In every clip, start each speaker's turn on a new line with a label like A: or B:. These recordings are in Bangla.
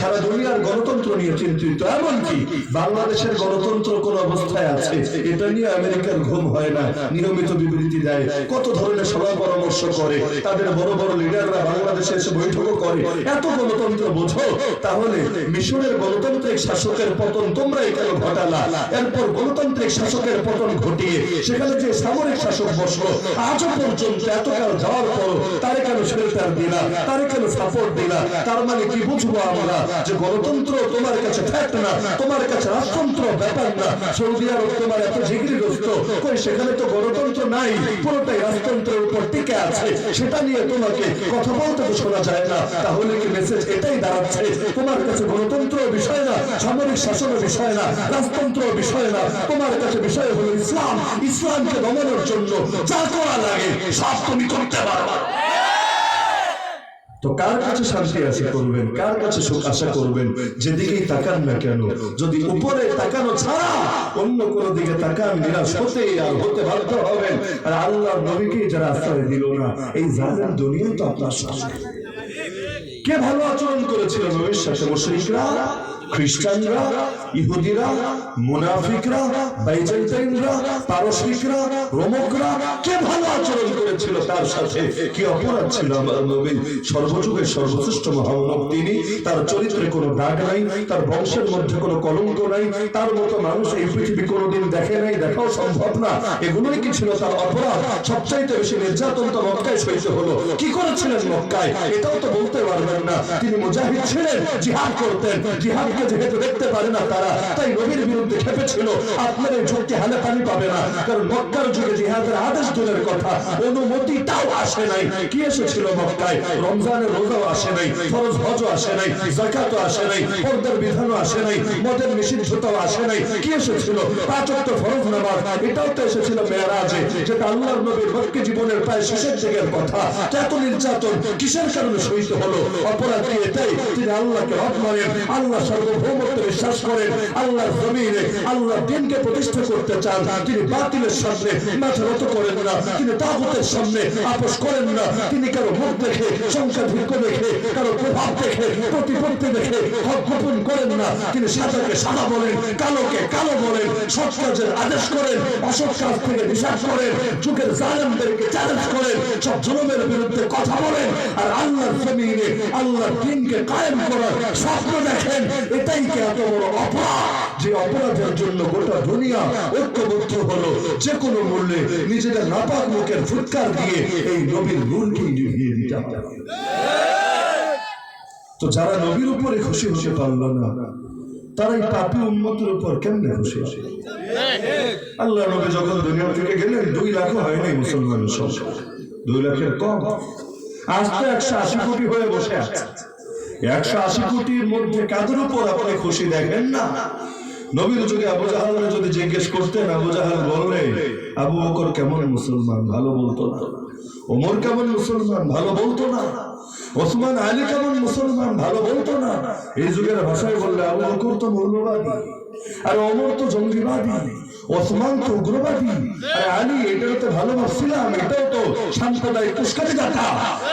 A: সারা দুনিয়ার গণতন্ত্র নিয়ে চিন্তিত। এমনকি বাংলাদেশের গণতন্ত্র কোন অবস্থায় আছে, এটা নিয়ে আমেরিকার ঘুম হয় না। নিয়মিত বিবৃতি দেয়, কত ধরনের সভা পরামর্শ করে, তাদের বড় বড় লিডাররা বাংলাদেশে এসে বৈঠকও করে। এত গণতন্ত্র বোঝো, তাহলে মিশরের গণতান্ত্রিক শাসকের পতন তোমরাই কেন ঘটালা? এরপর গণতান্ত্রিক শাসকের পতন ঘটিয়ে সেখানে যে সামরিক শাসক বসল, আজও পর্যন্ত এতকাল যাওয়ার পর তারে কেন শেল্টার দিলা, তারে কেন সাপোর্ট দিলা? তার মানে কি বুঝব আমরা? যে গণতন্ত্র তোমার কাছে ফ্যাক্ট না, তোমার কাছে রাজতন্ত্র ব্যাপার না। সৌদি আরব তোমার এত ঝিগড়িগ্রস্ত কই সেখানে তো গণতন্ত্র নাই, পুরোটাই রাজতন্ত্রের উপর টিকে আছে। সেটা নিয়ে তোমাকে কথা বলতে তো শোনা যায় না। তাহলে কি মেসেজ এটাই দাঁড়াচ্ছে? তোমার কাছে গণতন্ত্র বিষয় না, সামরিক শাসনের বিষয় না, রাজতন্ত্র বিষয় না। তোমার কাছে বিষয় হলো ইসলাম। ইসলামকে দমানোর জন্য যা করা লাগে, সব তুমি করতে পারবা তো কার কাছে শান্তি আশা করবেন? কার কাছে সুখ আশা করবেন? যেদিকেই তাকান না কেন, যদি উপরে তাকানো ছাড়া অন্য কোনো দিকে তাকান, নিরাশ হতে আর হতে বাধ্য হবেন। আর আল্লাহ নবীকে যারা আশ্রয় দিল না, এই জালেম দুনিয়া তো আপনার কে ভালো আচরণ করেছিল নবীর সাথে? মুশরিকরা? খ্রিস্টানরা, ইহুদিরা, মুনাফিকরা, বাইজেন্টাইনরা, পারসিকরা, রোমকরা, কে ভালো আচরণ করেছিল তার সাথে? কি অপরাধ ছিল আমার নবী সর্বযুগের সর্বশ্রেষ্ঠ মহামানব তিনি, তার চরিত্রে কোনো দাগ নাই, তার বংশের মধ্যে কোনো কলঙ্ক নাই, তার মতো মানুষ এই পৃথিবী কোনোদিন দেখে নাই, দেখাও সম্ভব না। এগুলোই কি ছিল তার অপরাধ? সবচাইতে বেশি নির্যাতন তো মক্কায় সইতে হলো। কি করেছিলেন মক্কায়? এটাও তো বলতে পারবেন না। তিনি মুজাহিদ ছিলেন, জিহাদ করতেন। জিহাদকে যেহেতু দেখতে পারে না তারা। তাই নবীর বিরুদ্ধে খেপেছিল। আপনার এই যুগকে হালে পানি পাবে না। কারণ মক্কার যুগে জিহাদের আদেশ দূরের কথা। অনুমতিটাও আসে নাই। কি এসেছিল মক্কায়? রমজানের রোজাও আসে নাই। ফরজ হজও আসে নাই। জাকাতও আসে নাই। পর্দার বিধানও আসে নাই। মদের নিষিদ্ধতাও আসে নাই। কি এসেছিল? পাঁচ ফরজ নামাজ। এটাও তো এসেছিল মেয়ারাজে। যেটা আল্লাহর নবীর মক্কি জীবনের প্রায় শেষের দিকের কথা। এত নির্যাতন কিসের কারণে সহিত হলো? অপরাধ এটাই তিনি আল্লাহকে রব মানেন। আল্লাহ সার্বভৌমত্ব বিশ্বাস করেন আল্লাহর জমিনে আল্লাহ দিনকে প্রতিষ্ঠা করতে চান। তিনি বাতিলের সামনে মাথা করেন না। তিনি সামনে আপোষ করেন না। তিনি কারও মুখ দেখে দেখে, কারও প্রভাব দেখে, প্রতিপত্তি দেখে হক গোপন করেন না। তিনি সাদাকে সাদা বলেন, কালোকে কালো বলেন, সৎ কাজের আদেশ করেন, অসৎ কাজ থেকে করেন জালেমদেরকে চ্যালেঞ্জ করেন, সব জনমের বিরুদ্ধে কথা বলেন, আর আল্লাহর জমিনে আল্লাহর দিনকে কায়েম করার স্বপ্ন দেখেন। এটাই কি এত বড় অপরাধ? যে অপরাধের জন্য গোটা দুনিয়া ঐক্যবদ্ধ হলো, যে কোনো মূল্যে নিজেদের নাপাক মুখের ফুৎকার দিয়ে এই নবীর নূরকে নিভিয়ে দিতে তো যারা নবীর উপরে খুশি হতে পারল না, তারা এই পাপি উন্মতের উপর কেমনে খুশি আল্লাহ নবী যখন দুনিয়া থেকে গেলেন, দুই লাখও হয়নি মুসলমানের সংখ্যা। দুই লাখের কম। আজ তো একশো আশি কোটি হয়ে বসে আছে। একশো আশি কোটির মধ্যে কাদের উপর আপনি খুশি দেখেন না? নবীর যুগে আবু জাহালকে যদি জিজ্ঞেস করতেন, আবু জাহাল আবু বকর কেমন মুসলমান? ভালো বলতো না। ওমর কেমন মুসলমান? ভালো বলতো না। ওসমান আলী কেমন মুসলমান? ভালো বলতো না। এই যুগের ভাষায় বললে, আবু বকর তো মৌলবাদী। আর অমর তো জঙ্গিবাদী। ওসমান তো উগ্রবাদী। আর আলী এটাও তো ভালোবাসছিলাম এটাও তো সাম্প্রদায়িক উস্কানি কথা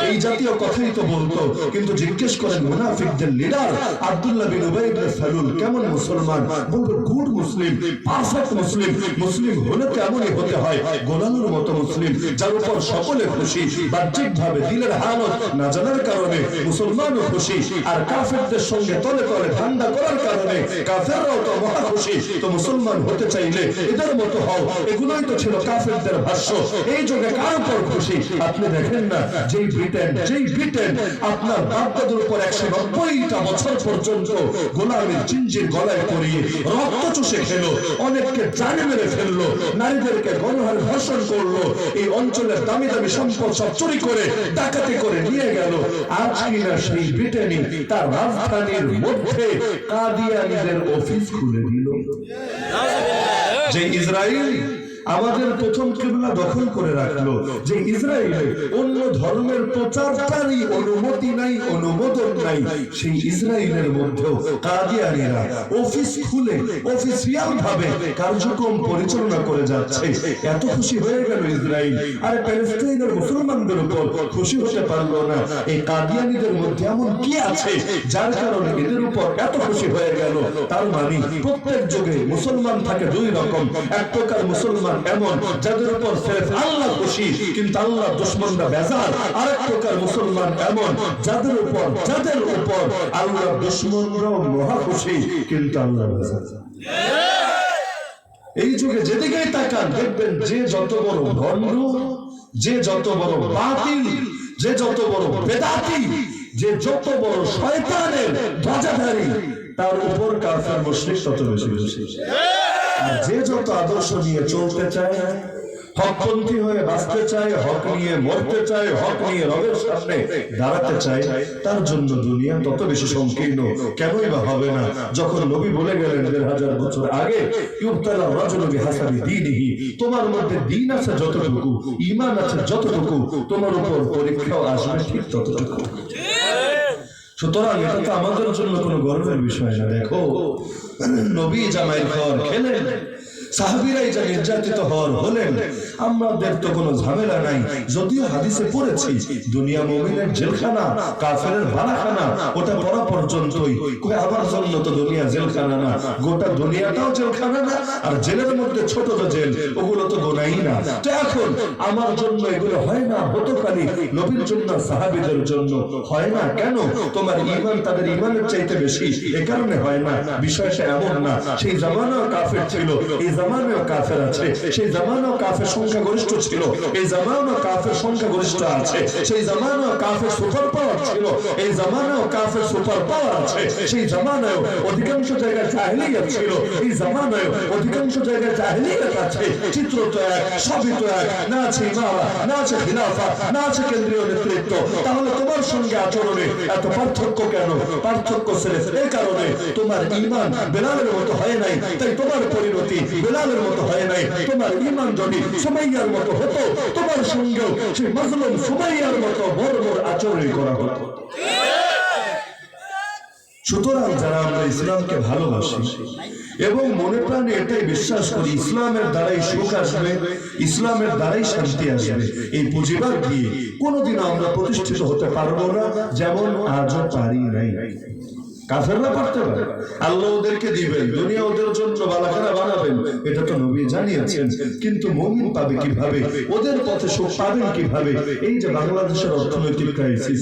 A: এই জাতীয় কথাই তো বলতো। কিন্তু জিজ্ঞেস করেন মুনাফিকদের লিডার আব্দুল্লাহ বিন উবাই ইবনে সালুল, কেমন মুসলমান? বলবে, গুড মুসলিম পারফেক্ট মুসলিম মুসলিম হলে তো এমনই হতে হয়, গোলামের মতো মুসলিম, যার উপর সকলে খুশি বাহ্যিক ভাবে দিলের হালত না জানার কারণে মুসলমানও খুশি, আর কাফেরদের সঙ্গে তলে তলে ঠান্ডা করার কারণে কাফেররাও তো মহা খুশি। তো মুসলমান হতে চাইলে এদের মতো হও। এগুলোই তো ছিল কাফেরদের ভাষ্য। এই যুগে কার উপর খুশি? আপনি দেখেন না, যেই ব্রিটেন যেই ব্রিটেন, আপনার বাপদাদের উপর একশো নব্বইটা বছর পর্যন্ত গোলামের চিঞ্জির গলায় পরিয়ে রক্ত চুষে খেলো, অনেককে জানে মেরে ফেলল, নারীদেরকে গণহার ধর্ষণ করল, এই অঞ্চলের দামি দামি সম্পদ সব চুরি করে, ডাকাতি করে নিয়ে গেল। আজ কিনা সেই ব্রিটেনই তার রাজধানীর মধ্যে কাদিয়ানিদের অফিস খুলে দিল। যে ইসরায়েল আমাদের প্রথম কেবলা দখল করে রাখল যে ইসরায়েলে অন্য ধর্মের প্রচারকারী অনুমতি নাই, অনুমোদন নাই। সেই ইসরায়েলের মধ্যেও কাদিয়ানিরা অফিস খুলে অফিসিয়াল ভাবে কার্যক্রম পরিচালনা করে যাচ্ছে। এত খুশি হয়ে গেল ইসরায়েল। আর প্যালেস্টাইনের মুসলমানদের উপর খুশি হতে পারল না। এই কাদিয়ানিদের মধ্যে এমন কি আছে যার কারণে এদের উপর এত খুশি হয়ে গেল? তার মানে প্রত্যেক যুগে মুসলমান থাকে দুই রকম। এক প্রকার মুসলমান এমন যাদের উপর আল্লাহ খুশি, কিন্তু আল্লাহ দুশ্মনরা প্রকার মুসলমান এমন যাদের উপর যাদের উপর আল্লাহ দুশ্মনরাও মহা খুশি, কিন্তু আল্লাহ এই যুগে যেদিকেই তাকান, দেখবেন যে যত বড় যে যত বড় যে যত বড় বেদাতি, যে যত বড় শয়তানের ধ্বজাধারী, তার উপর কাফের মুশরিক তত বেশি বেশি আর যে যত আদর্শ নিয়ে চলতে চায়, হকপন্থী হয়ে বাঁচতে চায়, হক নিয়ে মরতে চায়, হক নিয়ে রবের সামনে দাঁড়াতে চায়, তার জন্য দুনিয়া তত বেশি সংকীর্ণ। কেনই বা হবে না? যখন নবী বলে গেলেন দেড় হাজার বছর আগে, ইউবতালা রাজুলবি হাসানি দিনহি তোমার মধ্যে দিন আছে যতটুকু, ঈমান আছে যতটুকু, তোমার উপর পরীক্ষাও আসবে ঠিক ততটুকু। সুতরাং এটা তো আমাদের জন্য কোনো গর্বের বিষয় না, দেখো। নবী জামাইয়ের ঘর খেলেন সাহাবিরাই যা নির্যাতিত হওয়ার হলেন আমাদের তো কোনো ঝামেলা নাই। যদিও হাদিসে পড়েছি, দুনিয়া মুমিনের জেলখানা, কাফেরের বালাখানা ওটা পড়া পর্যন্তই। কই আমার জন্য তো দুনিয়া জেলখানা না? গোটা দুনিয়াটাও জেলখানা না? আর জেলের মধ্যে ছোট তো জেল, ওগুলো তো গোনাই না। তো এখন আমার জন্য এগুলো হয় না হতো নবীর জন্য, সাহাবিদের জন্য। হয় না কেন? তোমার ইমান তাদের ইমানের চাইতে বেশি। এ কারণে হয় না। বিষয়টা এমন না। সেই জামানাও কাফের ছিল, এই জামানাও কাফের আছে। সেই জামানাও কাফের সংখ্যা গরিষ্ঠ ছিল। এই জামানাও কাফের সংখ্যা গরিষ্ঠ আছে। সেই জামানাও কাফের সুপার পাওয়ার ছিল। এই জামানাও কাফের সুপার পাওয়ার আছে। সেই জামানায় অধিকাংশ জায়গায় জাহেলিয়াত ছিল। এই জামানায় অধিকাংশ জায়গায় জাহেলিয়াত আছে। চিত্র তো এক সবই তো এক। না আছে ইমামা না আছে খিলাফা না আছে কেন্দ্রীয় নেতৃত্ব। তাহলে তোমার সঙ্গে আচরণে এত পার্থক্য কেন? পার্থক্য সিরেফ এই কারণে তোমার ইমান বেলালের মতো হয় নাই। তাই তোমার পরিণতি বেলালের মতো হয় নাই। তোমার ইমান যদি সুমাইয়ার মতো হতো। তোমার সঙ্গেও সেই মাজলুম সুমাইয়ার মতো বড় বড় আচরণ করা হতো। সুতরাং যারা আমরা ইসলামকে ভালোবাসি এবং মনে প্রাণে এটাই বিশ্বাস করি, ইসলামের দ্বারাই সুখ আসবে, ইসলামের দ্বারাই শান্তি আসবে। এই পুঁজিবাদ দিয়ে কোনোদিন আমরা প্রতিষ্ঠিত হতে পারব না, যেমন আজও পারি নাই। কাফেররা পারতে পারে। আল্লাহ ওদেরকে দিবেন, দুনিয়া ওদের জন্য বালাখানা বানাবেন, এটা তো নবী জানিয়েছেন। কিন্তু পাবে কীভাবে? ওদের পথে সুখ কীভাবে? এই যে বাংলাদেশের অর্থনৈতিক ক্রাইসিস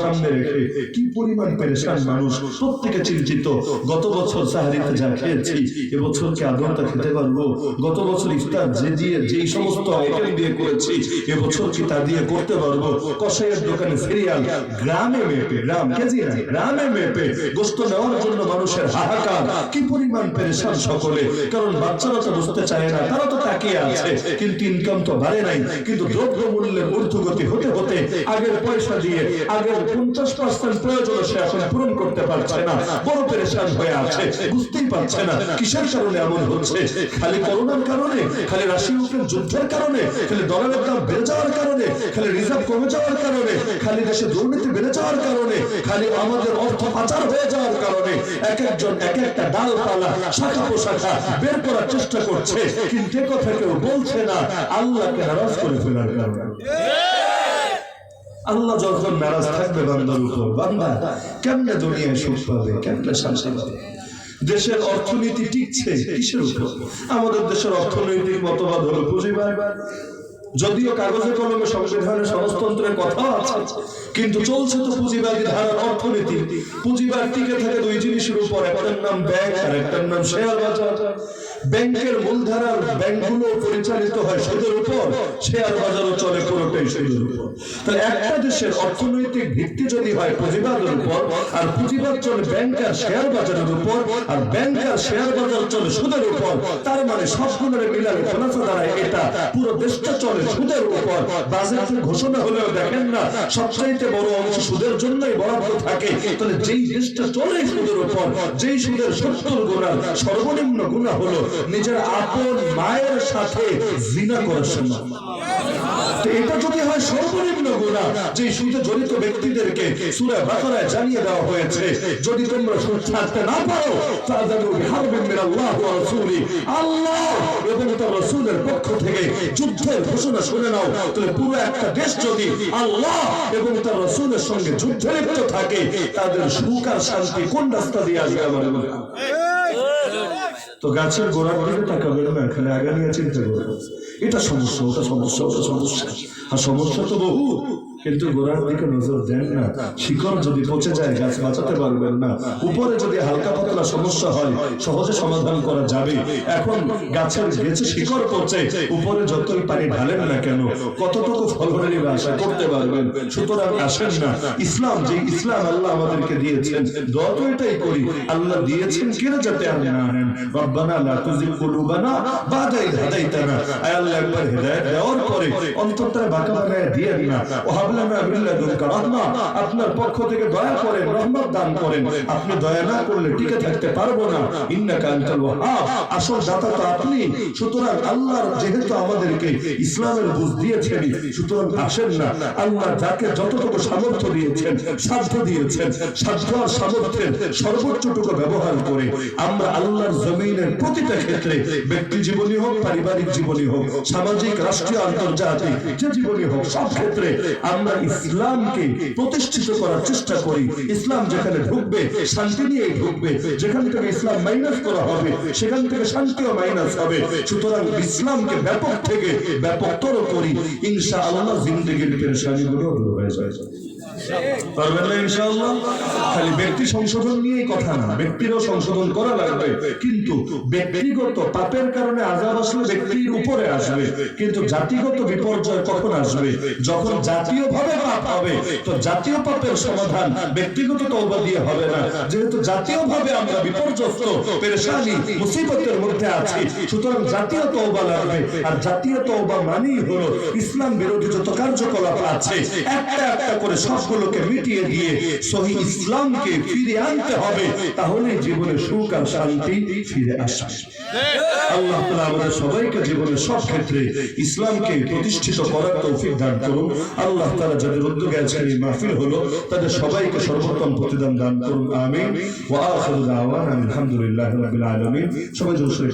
A: সামনে রেখে কি পরিমাণ পেরেশান মানুষ, প্রত্যেকে চিন্তিত। গত বছর সাহারিতে যা খেয়েছি এবছর কি আদৌ তা খেতে পারব। গত বছর ইফতার যে দিয়ে, যেই সমস্ত আইটেম দিয়ে করেছি, এবছর কি তা দিয়ে করতে পারব? কষাইয়ের দোকানে সিরিয়াল গ্রামে মেপে, গ্রাম কেজি গ্রামে মেপে ঊর্ধ্বগতি হতে হতে আগের পয়সা দিয়ে আগের পঞ্চাশ পার্সেন্ট প্রয়োজন সে এখন পূরণ করতে পারছে না। বড় পেরেশান হয়ে আছে। বুঝতেই পারছে না কিসের কারণে এমন হচ্ছে। খালি করোনার কারণে, খালি রাশিয়া যুদ্ধের কারণে, খালি ডলারের দাম বেড়ে যাওয়ার কারণে, খালি রিজার্ভ কমে যাওয়ার কারণে, খালি দেশে দুর্নীতি বেড়ে যাওয়ার কারণে, খালি আমাদের অর্থ পাচার হয়ে যাওয়ার কারণে এক একজন, এক একটা ডালপালা, শাখা পোশাখা বের করার চেষ্টা করছে। কিন্তু কথা কেউ বলছে না, আল্লাহকে নারাজ করে ফেলার কারণে। আল্লাহ যখন থাকবে বান্দার উপর, বান্দা কেমনে দুনিয়ায় কেমনে দেশের অর্থনীতি টিকছে কিসের উপর? আমাদের দেশের অর্থনৈতিক মতবাদ হলো পুঁজিবাদ। যদিও কাগজে কলমে সংবিধানের সমাজতন্ত্রের কথা আছে, কিন্তু চলছে তো পুঁজিবাদী ধারার অর্থনীতি। পুঁজিবাদ টিকে থাকে দুই জিনিসের উপর, একটার নাম ব্যাংক আর একটার নাম শেয়ার বাজার। ব্যাংকের মূলধারার ব্যাংকগুলো পরিচালিত হয় সুদের উপর, শেয়ার বাজারও চলে পুরোটাই সুদের উপর। তাহলে একটা দেশের অর্থনৈতিক ভিত্তি যদি হয় পুঁজিবাদের উপর, আর পুঁজিবাদ চলে ব্যাংক আর শেয়ার বাজারের উপর, আর ব্যাংক আর শেয়ার বাজার চলে সুদের উপর, তার মানে সবগুলোর মিলালে খোলাসা দাঁড়ায় এটা পুরো দেশটা চলে সুদের উপর। বাজেটের ঘোষণা হলেও দেখেন না, সবচাইতে বড় অংশ সুদের জন্যই বরাদ্দ থাকে। তাহলে যেই দেশটা চলে সুদের উপর, যেই সুদের সত্তর গুণার সর্বনিম্ন গুণা হলো নিজের আপন মায়ের সাথে জিনা করার সমান তো এটা যদি হয় সর্বনিম্ন গুণা যে সুদে জড়িত ব্যক্তিদেরকে সূরা বাকারায় জানিয়ে দেওয়া হয়েছে, যদি তোমরা ছাড়তে না পারো রাসূলি, আল্লাহ এবং পক্ষ থেকে যুদ্ধের ঘোষণা শুনে নাও তাহলে পুরো একটা দেশ যদি আল্লাহ এবং তার রাসূলের সঙ্গে যুদ্ধে লিপ্ত থাকে, তাদের সুখ আর শান্তি কোন রাস্তা দিয়ে আসবে আমার? তো গাছের গোড়ার দিকে তাকাবেন না খালি আগানিয়া চিন্তা করবেন এটা সমস্যা, ওটা সমস্যা ওটা সমস্যা। আর সমস্যা তো বহু কিন্তু গোড়ার দিকে নজর দেন না। শিকড় যদি পচে যায়, গাছ বাঁচাতে পারবেন না। উপরে যদি হালকা পাতলা সমস্যা হয়, সহজে সমাধান করা যাবে। এখন গাছের গেছে শিকড় পচে, উপরে যতই পানি ঢালেন না কেন, কতটুকু ফলনের আশা করতে পারবেন? সুতরাং আসেন না। ইসলাম, যে ইসলাম আল্লাহ আমাদেরকে দিয়েছেন, দোয়া তো এটাই করি। আল্লাহ দিয়েছেন কেন যাতে আমি না নেন? রব্বানা লা তুজিগ কুলুবানা বাদা ইদ হাদাইতানা। আয় আল্লাহ একবার হেদায়েত দেওয়ার পরে অন্তরটা বাঁকা বানায় দিয়েন না ও আপনার পক্ষ থেকে দয়া করেন রহমত দান করেন। আপনি দয়া না করলে টিকে থাকতে পারব না। ইন্নাকা আনতাল আসল দাতা তো আপনি। সুতরাং আল্লাহ যেহেতু আমাদেরকে ইসলামের বুঝ দিয়েছেন, সুতরাং আসেন না। আল্লাহ যাকে যতটুকু সামর্থ্য দিয়েছেন, সাধ্য দিয়েছেন, সাধ্য আর সামর্থ্যের সর্বোচ্চটুকু ব্যবহার করে আমরা আল্লাহর জমিনের প্রতিটা ক্ষেত্রে, ব্যক্তি জীবনী হোক, পারিবারিক জীবনী হোক, সামাজিক, রাষ্ট্রীয়, আন্তর্জাতিক, যে জীবনী হোক, সব ক্ষেত্রে আমরা ইসলামকে প্রতিষ্ঠিত করার চেষ্টা করি। ইসলাম যেখানে ঢুকবে, শান্তি নিয়ে ঢুকবে। যেখান থেকে ইসলাম মাইনাস করা হবে, সেখান থেকে শান্তিও মাইনাস হবে। সুতরাং ইসলামকে ব্যাপক থেকে ব্যাপকতর করি। ইনশা আল্লাহ জিন্দগির পেরেশানিগুলো দূর হয়ে যায় পারবেন না ইনশাআল্লাহ? খালি ব্যক্তি সংশোধন নিয়েই কথা না, ব্যক্তিরও সংশোধন করা লাগবে। কিন্তু ব্যক্তিগত পাপের কারণে আজাব আসলে ব্যক্তির উপরে আসবে। কিন্তু জাতিগত বিপর্যয় কখন আসবে? যখন জাতীয় পাপ হবে, তো জাতীয় পাপের সমাধান ব্যক্তিগত তওবা দিয়ে হবে না। যেহেতু জাতীয় আমরা বিপর্যস্ত, পেরেশানি, মুসিবতের মধ্যে আছি, সুতরাং জাতীয় তওবা লাগবে। আর জাতীয় তওবা মানেই হলো ইসলাম বিরোধী যত কার্যকলাপ আছে, একটা একটা করে সবগুলোকে মিটিয়ে দিয়ে সহি ইসলামকে ফিরে আনতে হবে, তাহলে জীবনে সুখ আর শান্তি ফিরে আসবে। আল্লাহ আমাদের সবাইকে সব ক্ষেত্রে ইসলামকে প্রতিষ্ঠিত করার তৌফিক দান করুন। আল্লাহ তাআলা যাদের উদ্যোগে আজকের এই মাহফিল হলো, তাদের সবাইকে সর্বোত্তম প্রতিদান দান করুন, আমিন। ওয়া সবাই জোরে